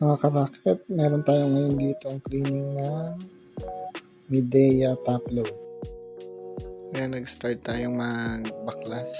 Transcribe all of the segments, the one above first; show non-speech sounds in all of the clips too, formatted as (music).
Mga karaket, meron tayo ngayon dito ang cleaning ng Midea top load. Ngayon nag-start tayong magbaklas.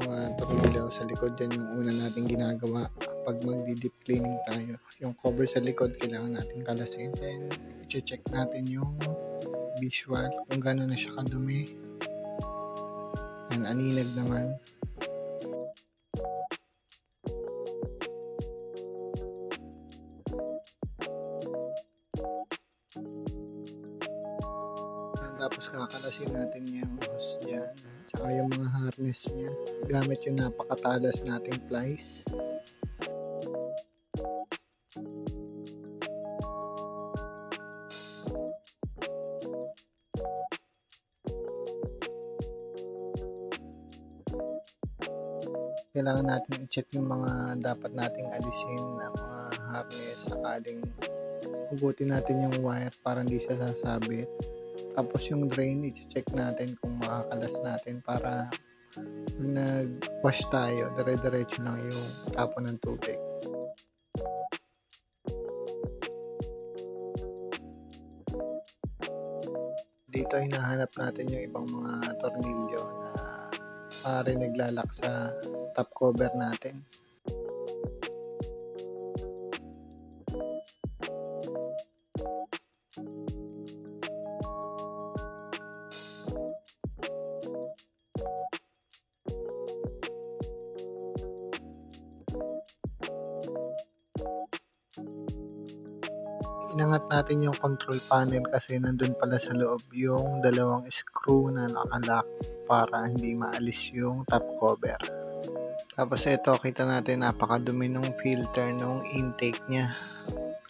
Mga tornilyo sa likod yan yung una nating ginagawa pag magdi-deep cleaning tayo. Yung cover sa likod kailangan natin kalasin. Then, i-check natin yung visual kung gano'n na siya kadumi. Yan, aninag naman. Kakalasin natin yung hose dyan. Tsaka yung mga harness niya. Gamit yung napakatalas nating plies. Kailangan natin i-check yung mga dapat nating alisin na mga harness sakaling hugutin natin yung wire para hindi siya sasabit. Tapos yung drain, i-check natin kung makakalas natin para nag-wash tayo, dire-diretso lang yung tapon ng tubig. Dito hinahanap natin yung ibang mga tornilyo na pare naglalak sa top cover natin. Natin yung control panel kasi nandun pala sa loob yung dalawang screw na nakalock para hindi maalis yung top cover. Tapos ito, kita natin napakadumi ng filter nung intake niya.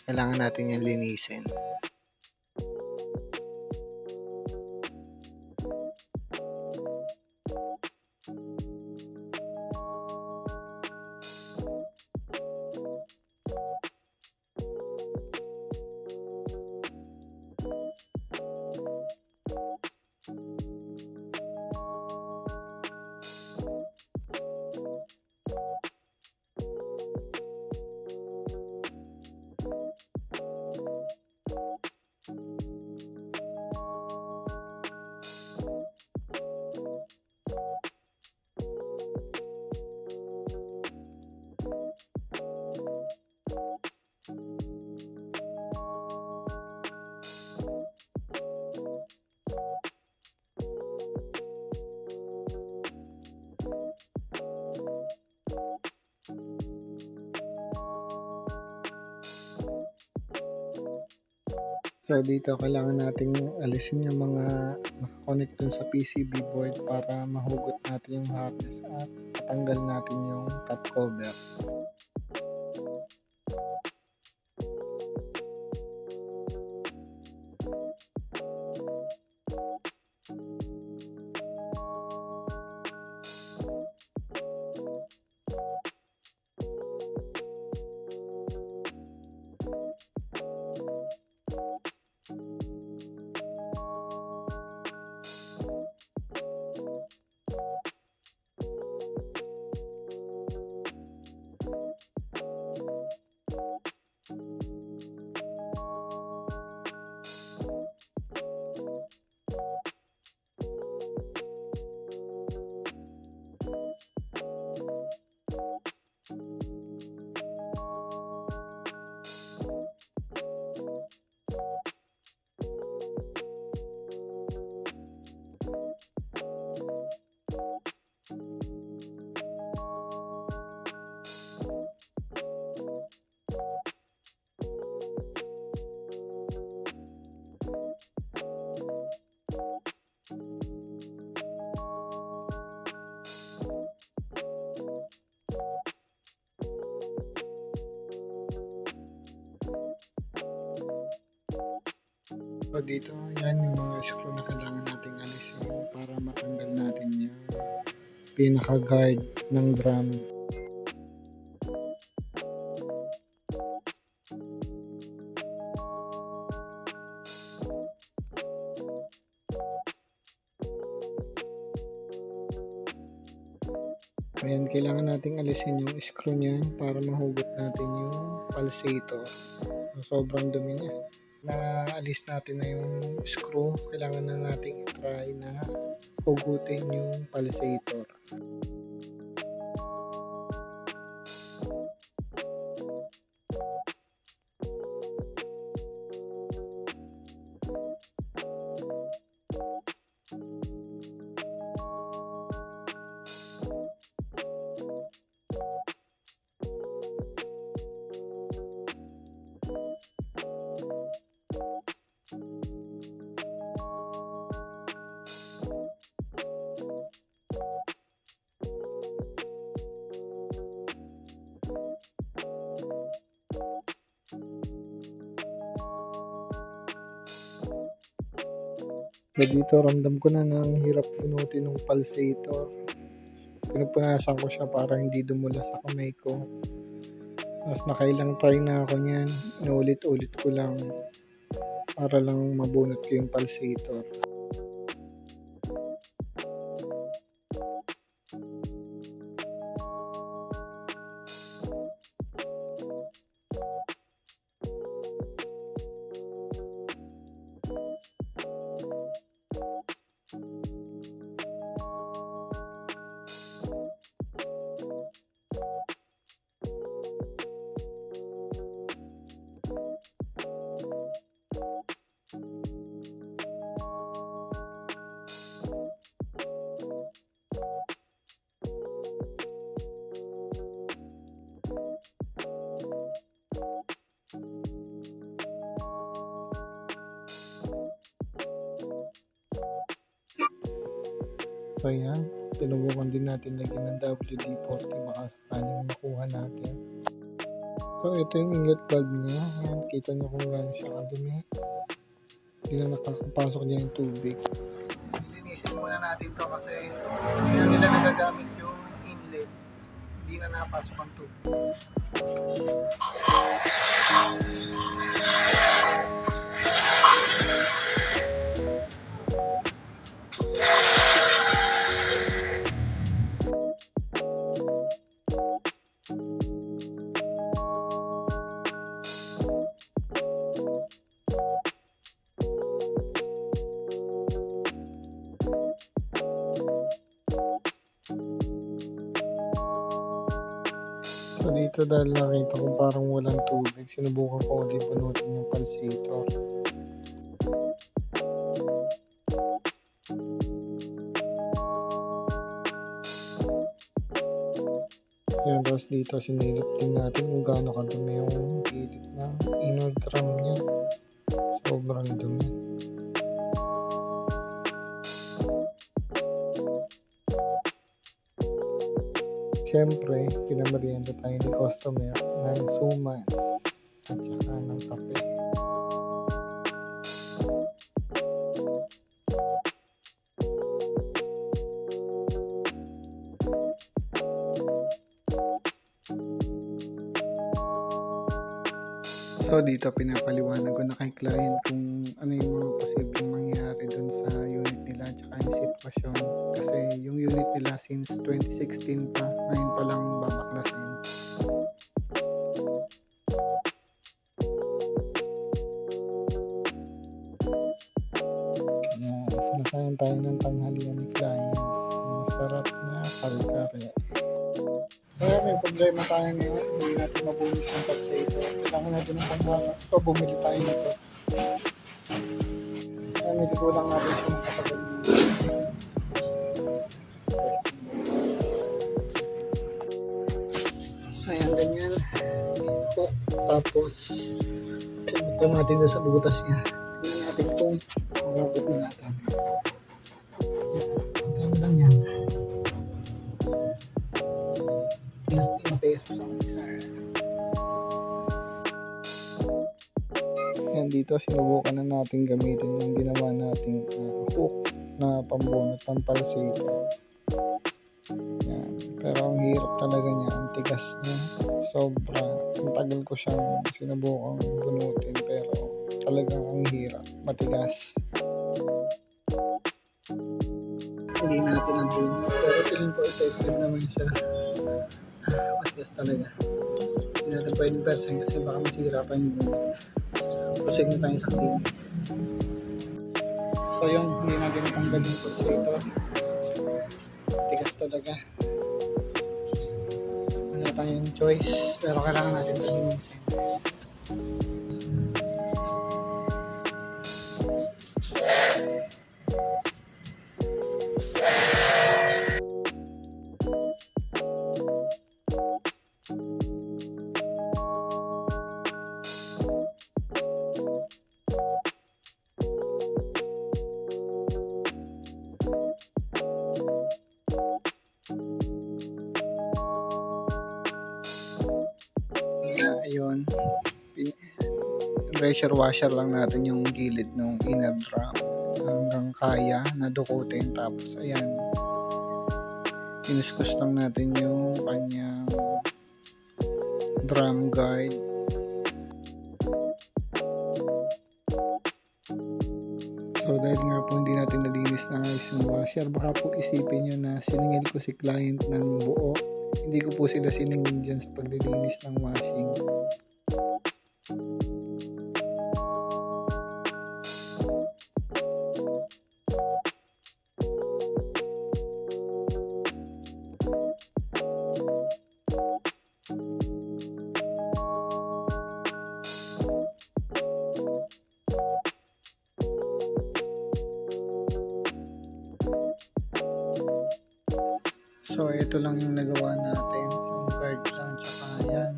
Kailangan natin yan linisin. So dito kailangan nating alisin yung mga nakakonect dun sa PCB board para mahugot natin yung harness at matanggal natin yung top cover. So dito, yan yung mga screw na kailangan nating alisin para matanggal natin yung pinaka-guard ng drum. Ayan, kailangan nating alisin yung screw niyan para mahugot natin yung pulsator. Sobrang dumi niya. Naalis natin na yung screw, kailangan na nating i-try na hugutin yung pulsator. So dito ramdam ko na na ang hirap bunutin ng pulsator. Pinupunasan ko siya para hindi dumula sa kamay ko. Tapos nakailang try na ako niyan. Inulit-ulit ko lang para lang mabunot ko yung pulsator. So yan, sinubukan din natin lagyan ng WD-40 baka sakaling makuha natin. So ito yung inlet valve niya. Ayan, kita niyo kung gaano siya kadumi. Hindi na nakakapasok niya yung tubig. Linisin muna natin to kasi na nila nagagamit yung inlet. Hindi na nakapasok ang tubig. Dito dahil nakita ko parang walang tubig, sinubukan ko ulit bunutin yung pulsator. Yan, tapos dito sinilip din natin kung gaano kadumi yung Siyempre, pinamerienda tayo ni customer ng suman at saka ng kape. So dito pinapaliwanag ko na kay client kung ano yung mga posibleng mangyayari dun sa unit nila at yung sitwasyon. Kasi yung unit nila since 2016 pa, ngayon pa lang babaklasin. Nakain tayo ng tanghalian ni client. Masarap na kare-kare. Kaya may problema tayo ngayon, hindi natin mabunot yung pulsator. Kailangan natin ng panghala. So, bumili tayo nito. Kaya niligo lang natin siya ng katagal. Po. Tapos, sinutang natin doon sa butas niya. Tingnan natin kung mahugot na natin. Ganyan lang yan. Ilang pesos ang isa. Yan dito, sinubukan na natin gamitin yung ginawa nating uh, hook na pambunot pulsator. Yan. Pero ang hirap talaga niya, ang tigas niya. Sobra. Ang tagal ko siyang sinubukang bunutin pero talagang ang hirap. Matigas. hindi natin nabunot. Pero tingin ko effective naman siya. Matigas talaga. Hindi natin pwedeng persen kasi baka masira pa yung unit. Proceed na tayo sa clinic. So yun, hindi natin natanggal yung ito. Tigas talaga. Tayong choice. Pero kailangan natin ito linisin. Pressure washer lang natin yung gilid ng inner drum hanggang kaya na dukutin tapos ayan kinuskus lang natin yung kanyang drum guard So dahil nga po hindi natin nalinis na ayos yung washer, baka po isipin nyo na siningil ko si client ng buo. Hindi ko po sila siningil dyan sa paglilinis ng washing. Ito lang yung nagawa natin. Yung guard lang tsaka yan.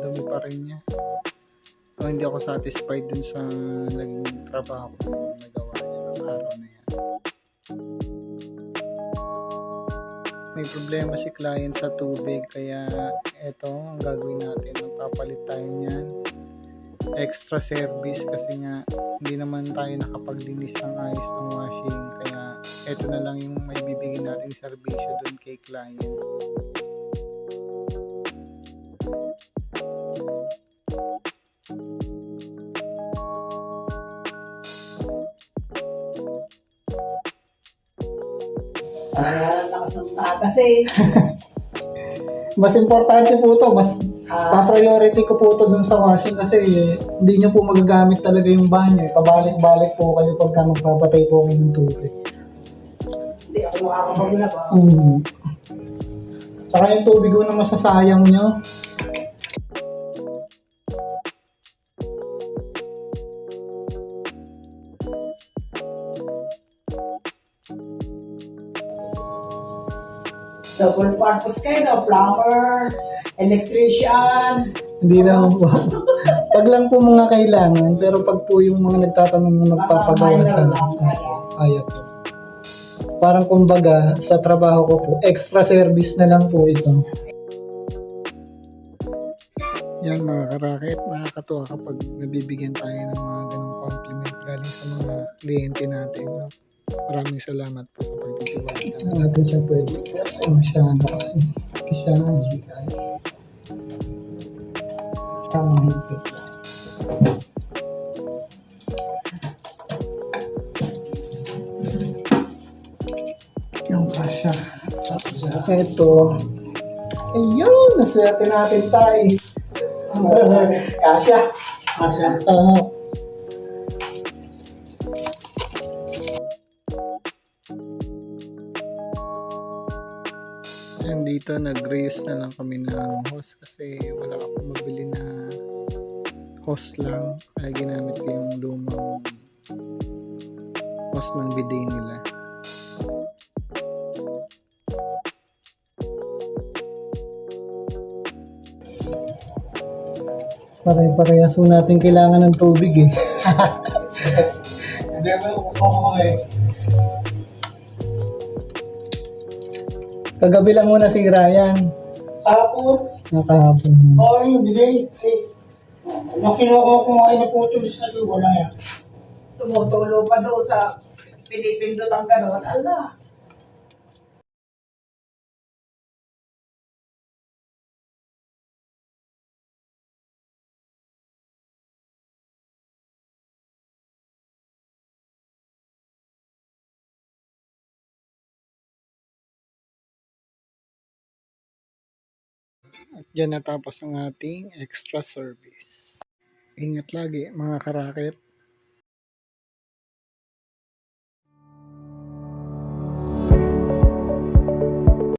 Dumi pa rin niya. So hindi ako satisfied dun sa naging trabaho ko na nagawa niya ng araw na yan. May problema si client sa tubig kaya ito ang gagawin natin. Magpapalit tayo niyan. Extra service kasi nga hindi naman tayo nakapaglinis ng ayos ng washing kaya ito na lang yung may bibigyan nating serbisyo dun kay client. Ah, lakas ng kasi. (laughs) Mas importante po to, mas Ah, pa-priority ko po to dun sa washing kasi eh, hindi nyo po magagamit talaga yung banyo. Eh. Pabalik-balik po kayo pagka magpapatay po kayo ng tubig. Makakapagulap ah. Mm. Tsaka yung tubig ko na masasayang nyo. Double purpose kayo, no? plumber, electrician. Hindi na po. pag (laughs) lang po mga kailangan, pero pag po yung mga nagtatanong ng magpapagawa sa kaya po. Parang kumbaga, sa trabaho ko po, extra service na lang po ito. Yan mga karakit, nakakatuwa kapag nabibigyan tayo ng mga ganong compliment galing sa mga kliyente natin. No? Maraming salamat po sa pagtitiwala. Hindi natin siya pwede kasi masyado kasi siya na GI. Tamang higpit lang. Ito. Ayun, naswerte natin tayo. (laughs) kasha. Kasha. Oo. Yan dito, nag-reuse na lang kami ng hose kasi wala akong mabili na hose lang. Kaya ginamit ko yung lumang hose ng bidet nila. Pare-parehas po natin kailangan ng tubig eh. Hindi mo ako eh. Kagabi lang muna si Ryan. Tapos, Nakahapon. oo yung bilay. Eh, nung kinuha ko nga naputol sa akin, wala yan. Tumutulo pa daw sa pinipindot ang gano'n. Ala, At dyan natapos ang ating extra service. Ingat lagi mga karaket.